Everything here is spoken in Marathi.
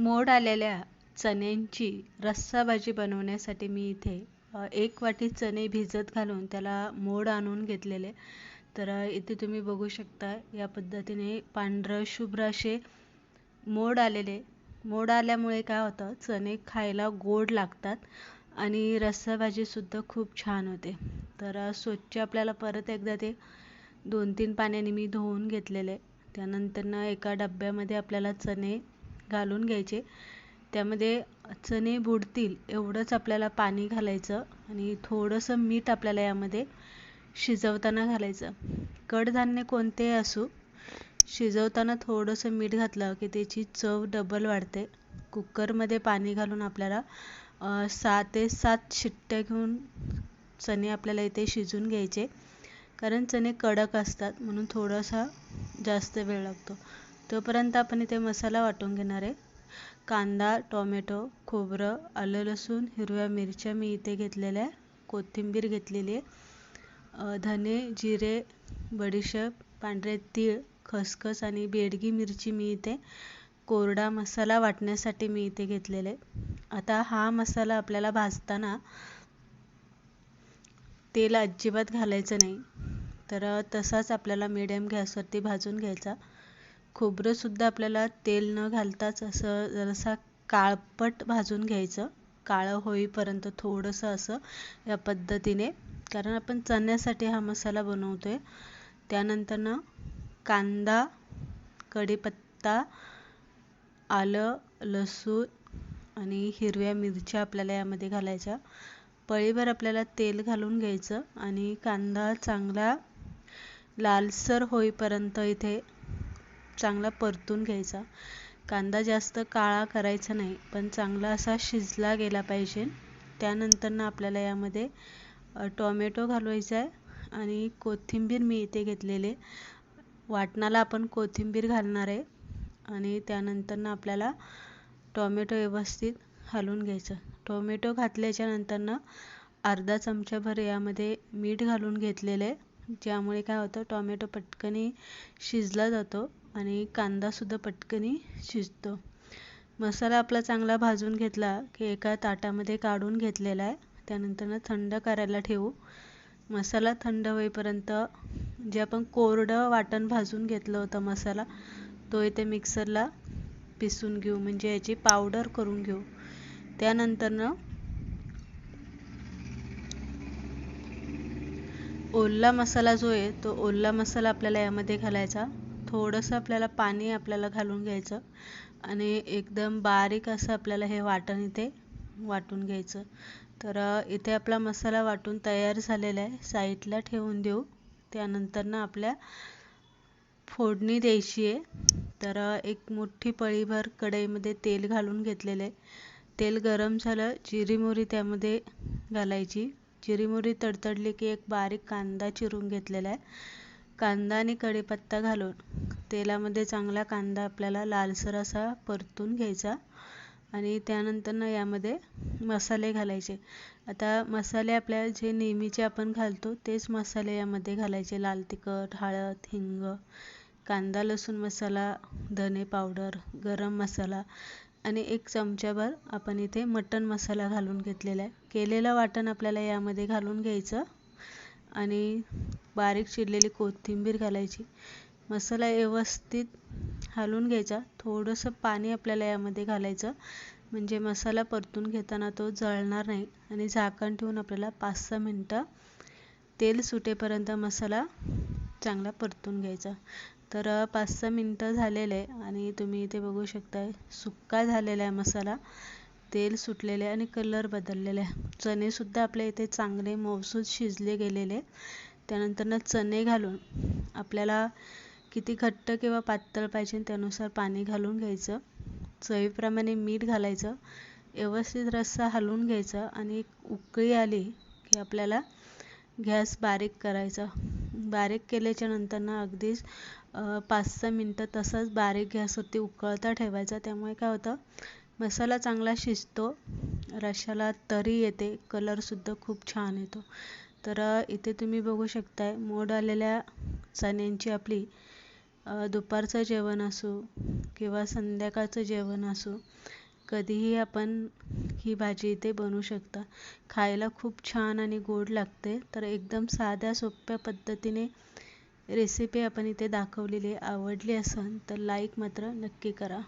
मोड आलेल्या चण्यांची रस्सा भाजी बनवण्यासाठी मी इथे एक वाटी चणे भिजत घालून त्याला मोड आणून घेतलेले. तर इथे तुम्ही बघू शकता या पद्धतीने पांढरं शुभ्र असे मोड आलेले. मोड आल्यामुळे काय होतं चणे खायला गोड लागतात आणि रस्सा भाजीसुद्धा खूप छान होते. तर स्वच्छ आपल्याला परत एकदा ते दोन तीन पाण्याने मी धुवून घेतलेले. त्यानंतरनं एका डब्यामध्ये आपल्याला चणे घालून घ्यायचे. त्यामध्ये चणे बुडतील एवढंच आपल्याला पाणी घालायचं आणि थोडंसं मीठ आपल्याला यामध्ये शिजवताना घालायचं. कडधान्य कोणतेही असू शिजवताना थोडंसं मीठ घातलं की त्याची चव डबल वाढते. कुकरमध्ये पाणी घालून आपल्याला सहा ते सात शिट्ट्या घेऊन चणे आपल्याला इथे शिजून घ्यायचे. कारण चणे कडक असतात म्हणून थोडासा जास्त वेळ लागतो. तोपर्यंत आपण इथे मसाला वाटून घेणार आहे. कांदा टोमॅटो खोबरं आलं लसूण हिरव्या मिरच्या मी इथे घेतलेल्या आहे. कोथिंबीर घेतलेली आहे. धने जिरे बडीशेप पांढरे तीळ खसखस आणि बेडगी मिरची मी इथे कोरडा मसाला वाटण्यासाठी मी इथे घेतलेले आता हा मसाला आपल्याला भाजताना तेल अजिबात घालायचं नाही. तर तसाच आपल्याला मिडियम गॅसवरती भाजून घ्यायचा. खोबरंसुद्धा आपल्याला तेल न घालताच असं जरासा काळपट भाजून घ्यायचं. काळं होईपर्यंत थोडंसं असं या पद्धतीने. कारण आपण चण्यासाठी हा मसाला बनवतो आहे त्यानंतरनं कांदा कढीपत्ता आलं लसूण आणि हिरव्या मिरच्या आपल्याला यामध्ये घालायच्या. पळीभर आपल्याला तेल घालून घ्यायचं आणि कांदा चांगला लालसर होईपर्यंत इथे चांगला परतून घ्यायचा. कांदा जास्त काळा करायचा नाही पण चांगला असा शिजला गेला पाहिजे. त्यानंतरनं आपल्याला यामध्ये टोमॅटो घालवायचा आहे आणि कोथिंबीर मी इथे घेतलेले. वाटणाला आपण कोथिंबीर घालणार आहे आणि त्यानंतरनं आपल्याला टोमॅटो व्यवस्थित हलवून घ्यायचं. टोमॅटो घातल्याच्या नंतरनं अर्धा चमचाभर यामध्ये मीठ घालून घेतलेलं आहे. ज्यामुळे काय होतं टोमॅटो पटकनी शिजला जातो आणि कांदासुद्धा पटकनी शिजतो. मसाला आपला चांगला भाजून घेतला की एका ताटामध्ये काढून घेतलेला आहे. त्यानंतरनं थंड करायला ठेवू. मसाला थंड होईपर्यंत जे आपण कोरडं वाटण भाजून घेतलं होतं मसाला तो इथे मिक्सरला पिसून घेऊ. म्हणजे याची पावडर करून घेऊ. त्यानंतरनं ओला मसाला जो आहे तो ओला मसाला आपल्याला यामध्ये घालायचा. थोडंसं आपल्याला पाणी आपल्याला घालून घ्यायचं आणि एकदम बारीक असं आपल्याला हे वाटण इथे वाटून घ्यायचं. तर इथे आपला मसाला वाटून तयार झालेला आहे. साईडला ठेवून देऊ. त्यानंतरनं आपल्या फोडणी द्यायची आहे. तर एक मोठी पळीभर कढईमध्ये तेल घालून घेतलेलं आहे. तेल गरम झालं जिरी मोहरी त्यामध्ये घालायची. चिरीमुरी तडतडली की एक बारीक कांदा चिरून घेतलेला आहे. कांदा आणि कढीपत्ता घालून तेलामध्ये चांगला कांदा आपल्याला लालसर असा परतून घ्यायचा आणि त्यानंतरनं यामध्ये मसाले घालायचे. आता मसाले आपल्या जे नेहमीचे आपण घालतो तेच मसाले यामध्ये घालायचे. लाल तिखट हळद हिंग कांदा लसूण मसाला धने पावडर गरम मसाला आणि एक चमच्याभर आपण इथे मटण मसाला घालून घेतलेला आहे. केलेलं वाटण आपल्याला यामध्ये घालून घ्यायचं आणि बारीक चिरलेली कोथिंबीर घालायची. मसाला व्यवस्थित हलवून घ्यायचा. थोडंसं पाणी आपल्याला यामध्ये घालायचं. म्हणजे मसाला परतून घेताना तो जळणार नाही आणि झाकण ठेवून आपल्याला पाच सहा मिनटं तेल सुटेपर्यंत मसाला चांगला परतून घ्यायचा. तर पाच सहा मिनटं झालेले आहे आणि तुम्ही इथे बघू शकताय सुक्का झालेला आहे मसाला. तेल सुटलेले आणि कलर बदललेला आहे. चणेसुद्धा आपल्या इथे चांगले मौसूद शिजले गेलेले. त्यानंतरनं चणे घालून आपल्याला किती घट्ट किंवा पातळ पाहिजे त्यानुसार पाणी घालून घ्यायचं. चवीप्रमाणे मीठ घालायचं. व्यवस्थित रस्सा हलवून घ्यायचा आणि एक उकळी आली की आपल्याला गॅस बारीक करायचा. बारीक केल्याच्या नंतरनं अगदीच पाच सहा मिनटं तसंच बारीक गॅसवरती उकळता ठेवायचा. त्यामुळे काय होतं मसाला चांगला शिजतो रश्शाला तरी येते कलरसुद्धा खूप छान येतो. तर इथे तुम्ही बघू शकताय मोड आलेल्या चण्यांची आपली दुपारचं जेवण असो किंवा संध्याकाळचं जेवण असो कधीही आपण ही भाजी इथे बनवू शकता. खायला खूप छान आणि गोड लागते. तर एकदम साध्या सोप्या पद्धतीने रेसिपी आपण इथे दाखवलेली आवडली असेल तर लाईक मात्र नक्की करा.